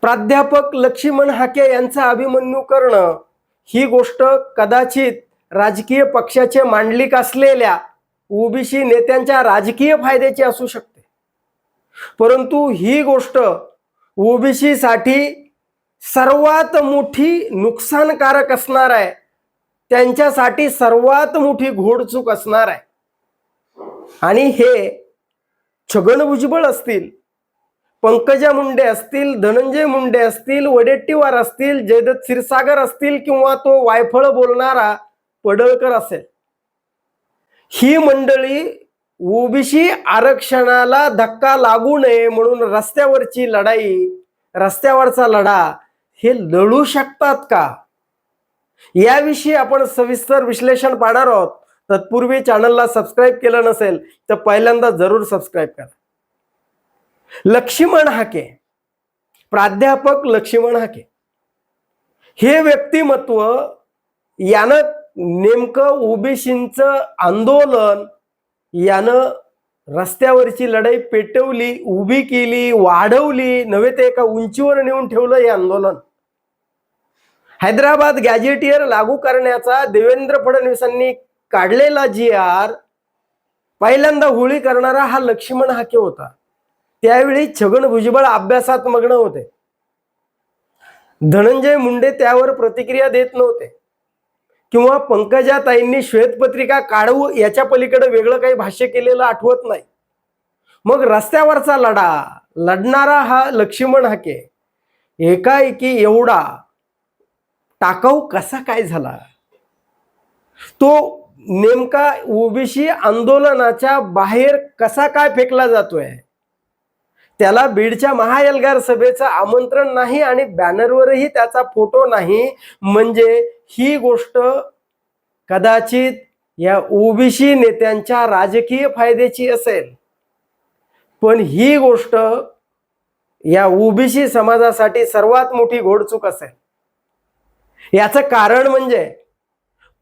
प्राध्यापक लक्ष्मण हाके यांचा अभिमन्यू करणं ही गोष्ट कदाचित राजकीय पक्षाचे मांडलिक असलेल्या ओबीसी नेत्यांच्या राजकीय फायद्याची असू शकते. परंतु ही गोष्ट ओबीसीसाठी सर्वात मोठी नुकसानकारक असणार आहे. त्यांच्यासाठी सर्वात मोठी घोडचूक असणार आहे. आणि हे छगन भुजबळ असतील पंकजा मुंडे असतील धनंजय मुंडे असतील वडेट्टीवार असतील जयदत्त क्षीरसागर असतील किंवा तो वायफळ बोलणारा पडळकर असेल. ही मंडळी ओबीसी आरक्षणाला धक्का लागू नये म्हणून रस्त्यावरची लढाई रस्त्यावरचा लढा हे लढू शकतात का? याविषयी आपण सविस्तर विश्लेषण पाहणार आहोत. तत्पूर्वी चॅनलला सबस्क्राईब केलं नसेल तर पहिल्यांदा जरूर सबस्क्राईब करा. लक्ष्मण हाके. प्राध्यापक लक्ष्मण हाके. हे व्यक्तिमत्व यानं नेमकं ओबीसींचं आंदोलन यानं रस्त्यावरची लढाई पेटवली उभी केली वाढवली नव्हे ते एका उंचीवर नेऊन ठेवलं हे आंदोलन. हैदराबाद गॅजेटियर लागू करण्याचा देवेंद्र फडणवीसांनी काढलेला जी आर पहिल्यांदा होळी करणारा हा लक्ष्मण हाके होता. त्यावेळी छगन भुजबळ अभ्यासात मग्न होते. धनंजय मुंडे त्यावर प्रतिक्रिया देत नव्हते. किंवा पंकजाताईंनी श्वेतपत्रिका काढू याच्या पलीकडे वेगळं काही भाष्य केलेलं आठवत नाही. मग रस्त्यावरचा लढा लढणारा हा लक्ष्मण हाके. एकाएकी एवढा टाकाऊ कसा काय झाला? तो नेमका ओबीसी आंदोलनाच्या बाहेर कसा काय फेकला जातोय? त्याला बीडच्या महाएल्गार सभेचं आमंत्रण नाही आणि बॅनरवरही त्याचा फोटो नाही. म्हणजे ही गोष्ट कदाचित या ओबीसी नेत्यांच्या राजकीय फायद्याची असेल. पण ही गोष्ट या ओबीसी समाजासाठी सर्वात मोठी घोडचूक असेल. याचं कारण म्हणजे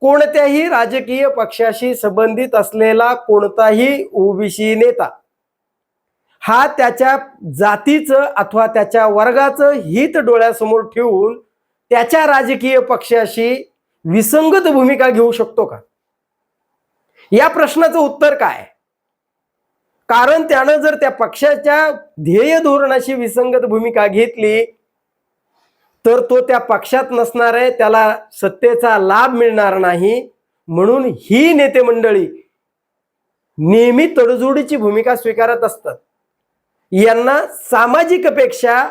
कोणत्याही राजकीय पक्षाशी संबंधित असलेला कोणताही ओबीसी नेता हा त्याच्या जातीचं अथवा त्याच्या वर्गाचं हित डोळ्यासमोर ठेवून त्याच्या राजकीय पक्षाशी विसंगत भूमिका घेऊ शकतो का? या प्रश्नाचं उत्तर काय? कारण त्यानं जर त्या पक्षाच्या ध्येय धोरणाशी विसंगत भूमिका घेतली तर तो त्या पक्षात नसणार आहे त्याला सत्तेचा लाभ मिळणार नाही. म्हणून ही नेते मंडळी नेहमी तडजोडीची भूमिका स्वीकारत असतात. यांना सामाजिकपेक्षा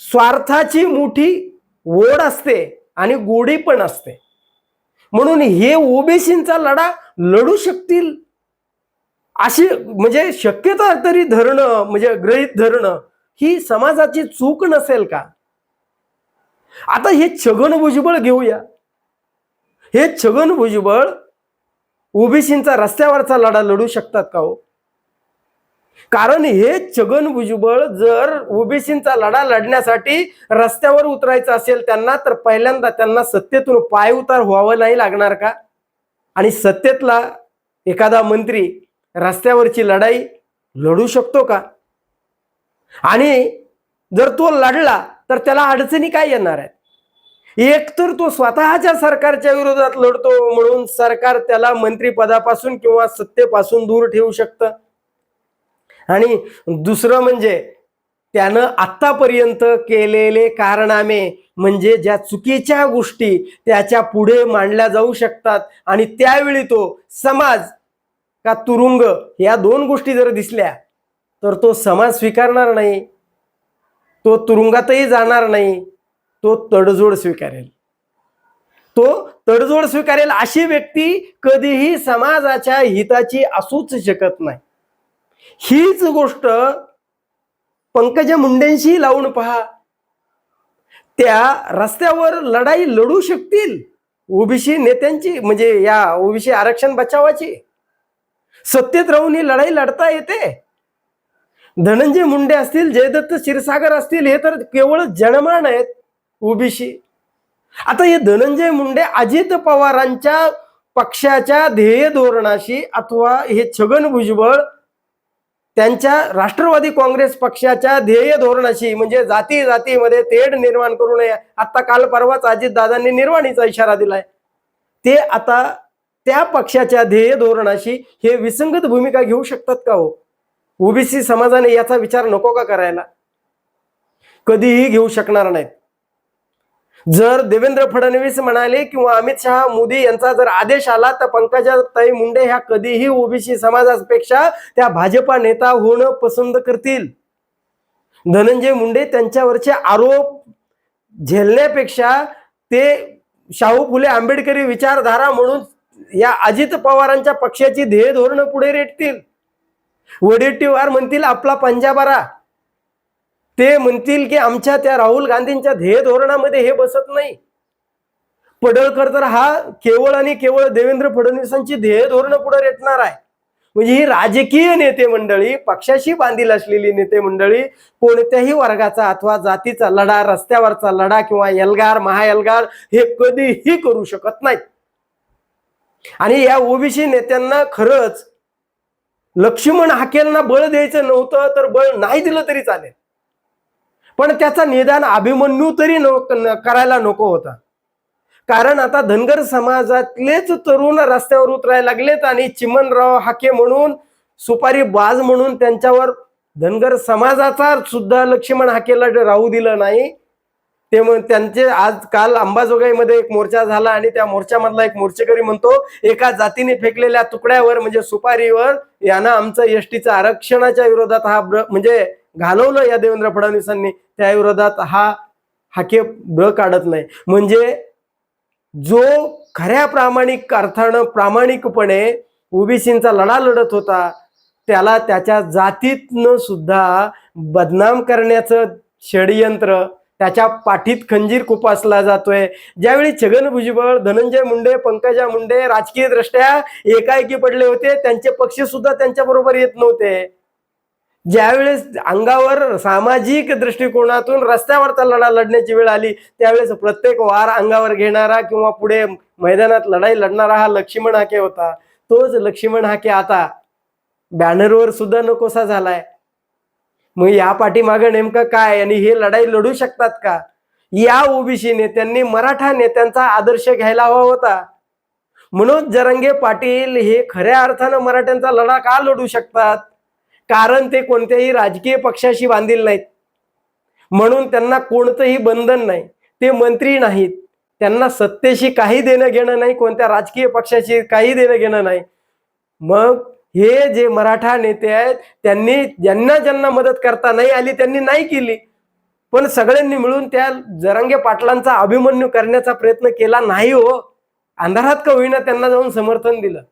स्वार्थाची मोठी ओढ असते आणि गोडी पण असते. म्हणून हे ओबीसींचा लढा लढू शकतील अशी म्हणजे शक्यता तरी धरणं म्हणजे ग्रहित धरणं ही समाजाची चूक नसेल का? आता हे छगन भुजबळ घेऊया. हे छगन भुजबळ ओबीसींचा रस्त्यावरचा लढा लढू शकतात का हो? कारण हे छगन भुजबळ जर ओबीसींचा लढा लढण्यासाठी रस्त्यावर उतरायचं असेल त्यांना तर पहिल्यांदा त्यांना सत्तेतून पाय उतार व्हावं नाही लागणार का? आणि सत्तेतला एखादा मंत्री रस्त्यावरची लढाई लढू शकतो का? आणि जर तो लढला तर त्याला अडचणी काय येणार आहेत? एक तर तो स्वतःच्या सरकारच्या विरोधात लढतो म्हणून सरकार त्याला मंत्रीपदापासून किंवा सत्तेपासून दूर ठेवू शकतं. आणि दुसरं म्हणजे त्यानं आत्तापर्यंत केलेले कारनामे म्हणजे ज्या चुकीच्या गोष्टी त्याच्या पुढे मांडल्या जाऊ शकतात आणि त्यावेळी तो समाज का तुरुंग या दोन गोष्टी जर दिसल्या तर तो समाज स्वीकारणार नाही तो तुरुंगातही जाणार नाही तो तडजोड स्वीकारेल. तो तडजोड स्वीकारेल अशी व्यक्ती कधीही समाजाच्या हिताची असूच शकत नाही. हीच गोष्ट पंकजा मुंडेंशी लावून पहा. त्या रस्त्यावर लढाई लढू शकतील ओबीसी नेत्यांची म्हणजे या ओबीसी आरक्षण बचावाची. सत्तेत राहून ही लढाई लढता येते. धनंजय मुंडे असतील जयदत्त क्षीरसागर असतील हे तर केवळ जनमान आहेत ओबीसी. आता हे धनंजय मुंडे अजित पवारांच्या पक्षाच्या ध्येय धोरणाशी अथवा हे छगन भुजबळ त्यांच्या राष्ट्रवादी काँग्रेस पक्षाच्या ध्येय धोरणाशी म्हणजे जाती जातीमध्ये तेढ निर्माण करू नये. आता काल परवाच अजितदादांनी निर्वाणीचा इशारा दिलाय. ते आता त्या पक्षाच्या ध्येय धोरणाशी हे विसंगत भूमिका घेऊ शकतात का हो? ओबीसी समाजाने याचा विचार नको का करायला? कधीही घेऊ शकणार नाहीत. जर देवेंद्र फडणवीस म्हणाले किंवा अमित शहा मोदी यांचा जर आदेश आला तर पंकजा ताई मुंडे ह्या कधीही ओबीसी समाजापेक्षा त्या भाजपा नेता होणं पसंत करतील. धनंजय मुंडे त्यांच्यावरचे आरोप झेलण्यापेक्षा ते शाहू फुले आंबेडकरी विचारधारा म्हणून या अजित पवारांच्या पक्षाची ध्येय धोरणं पुढे रेटतील. वडेट्टीवार म्हणतील आपला पंजाबारा ते म्हणतील की आमच्या त्या राहुल गांधींच्या ध्येय धोरणामध्ये हे बसत नाही. पडळकर तर हा केवळ आणि केवळ देवेंद्र फडणवीसांची ध्येय धोरणं पुढे रेटणार आहे. म्हणजे ही राजकीय नेते मंडळी पक्षाशी बांधील असलेली नेते मंडळी कोणत्याही वर्गाचा अथवा जातीचा लढा रस्त्यावरचा लढा किंवा एल्गार महाएल्गार हे कधीही करू शकत नाहीत. आणि या ओबीसी नेत्यांना खरंच लक्ष्मण हाकेलना बळ द्यायचं नव्हतं तर बळ नाही दिलं तरी चालेल. पण त्याचा निदान अभिमन्यू तरी न करायला नको होता. कारण आता धनगर समाजातलेच तरुण रस्त्यावर उतरायला लागलेत आणि चिमनराव हाके म्हणून सुपारी बाज म्हणून त्यांच्यावर धनगर समाजाचा सुद्धा लक्ष्मण हाकेला राहू दिलं नाही. ते मग त्यांचे आज काल अंबाजोगाईमध्ये एक मोर्चा झाला आणि त्या मोर्चामधला एक मोर्चेकरी म्हणतो एका जातीने फेकलेल्या तुकड्यावर म्हणजे सुपारीवर यानं आमचं एसटीचं आरक्षणाच्या विरोधात हा ब्र म्हणजे घालवलं या देवेंद्र फडणवीसांनी त्या विरोधात हा हाके ब्र काढत नाही. म्हणजे जो खऱ्या प्रामाणिक अर्थानं प्रामाणिकपणे ओबीसींचा लढा लढत होता त्याला त्याच्या जातीतनं सुद्धा बदनाम करण्याचं षडयंत्र त्याच्या पाठीत खंजीर खुपासला जातोय. ज्यावेळी छगन भुजबळ धनंजय मुंडे पंकजा मुंडे राजकीय दृष्ट्या एकाएकी पडले होते त्यांचे पक्ष सुद्धा त्यांच्या बरोबर येत नव्हते. ज्यावेळेस अंगावर सामाजिक दृष्टिकोनातून रस्त्यावरचा लढा लढण्याची वेळ आली त्यावेळेस प्रत्येक वार अंगावर घेणारा किंवा पुढे मैदानात लढाई लढणारा हा लक्ष्मण हाके होता. तोच लक्ष्मण हाके आता बॅनरवर सुद्धा नकोसा झालाय. मग या पाठीमागं नेमकं काय आणि हे लढाई लढू शकतात का? या ओबीसी नेत्यांनी मराठा नेत्यांचा आदर्श घ्यायला हवा होता. मनोज जरंगे पाटील हे खऱ्या अर्थानं मराठ्यांचा लढा का लढू शकतात? कारण ते कोणत्याही राजकीय पक्षाशी बांधील नाहीत. म्हणून त्यांना कोणतंही बंधन नाही. ते मंत्री नाहीत. त्यांना सत्तेशी काही देणं घेणं नाही कोणत्या राजकीय पक्षाशी काही देणं घेणं नाही. मग हे जे मराठा नेते आहेत त्यांनी ज्यांना ज्यांना मदत करता नाही आली त्यांनी नाही केली. पण सगळ्यांनी मिळून त्या जरांगे पाटलांचा अभिमन्यू करण्याचा प्रयत्न केला नाही हो. अंधारात का होईना त्यांना जाऊन समर्थन दिलं.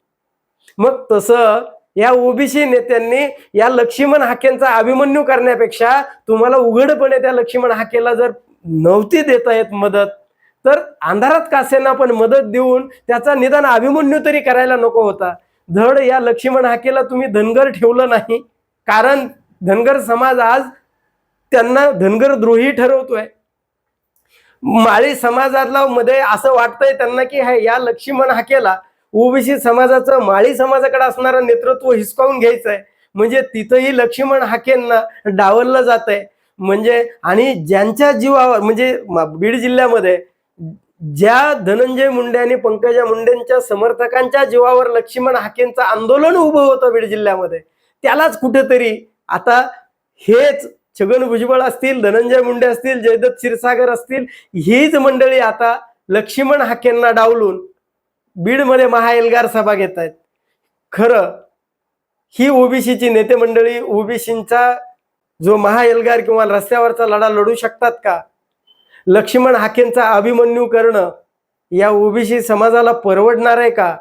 मग तसं या ओबीसी नेत्यांनी या लक्ष्मण हाकेंचा अभिमन्यू करण्यापेक्षा तुम्हाला उघडपणे त्या लक्ष्मण हाकेला जर नव्हती देता येत मदत तर अंधारात कासेना पण मदत देऊन त्याचा निदान अभिमन्यू तरी करायला नको होता. धड या लक्ष्मण हाकेला तुम्ही धनगर ठेवलं नाही कारण धनगर समाज आज त्यांना धनगर द्रोही ठरवतोय. माळी समाजातला मध्ये असं वाटतंय त्यांना की हा या लक्ष्मण हाकेला ओबीसी समाजाचं माळी समाजाकडे असणारं नेतृत्व हिसकावून घ्यायचं आहे म्हणजे तिथंही लक्ष्मण हाकेंना डावललं जात आहे म्हणजे आणि ज्यांच्या जीवावर म्हणजे बीड जिल्ह्यामध्ये ज्या धनंजय मुंडे आणि पंकजा मुंडेंच्या समर्थकांच्या जीवावर लक्ष्मण हाकेंचं आंदोलन उभं होतं बीड जिल्ह्यामध्ये त्यालाच कुठेतरी आता हेच छगन भुजबळ असतील धनंजय मुंडे असतील जयदत्त क्षीरसागर असतील हीच मंडळी आता लक्ष्मण हाकेंना डावलून बीडमध्ये महाएल्गार सभा घेत आहेत. खरं ही ओबीसीची नेते मंडळी ओबीसींचा जो महाएल्गार किंवा रस्त्यावरचा लढा लढू शकतात का? लक्ष्मण हाकेंचा अभिमन्यू करणं या ओबीसी समाजाला परवडणार आहे का?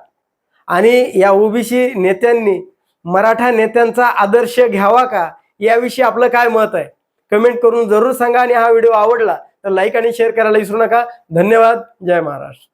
आणि या ओबीसी नेत्यांनी मराठा नेत्यांचा आदर्श घ्यावा का? याविषयी आपलं काय मत आहे? कमेंट करून जरूर सांगा आणि हा व्हिडिओ आवडला तर लाईक आणि शेअर करायला विसरू नका. धन्यवाद. जय महाराष्ट्र.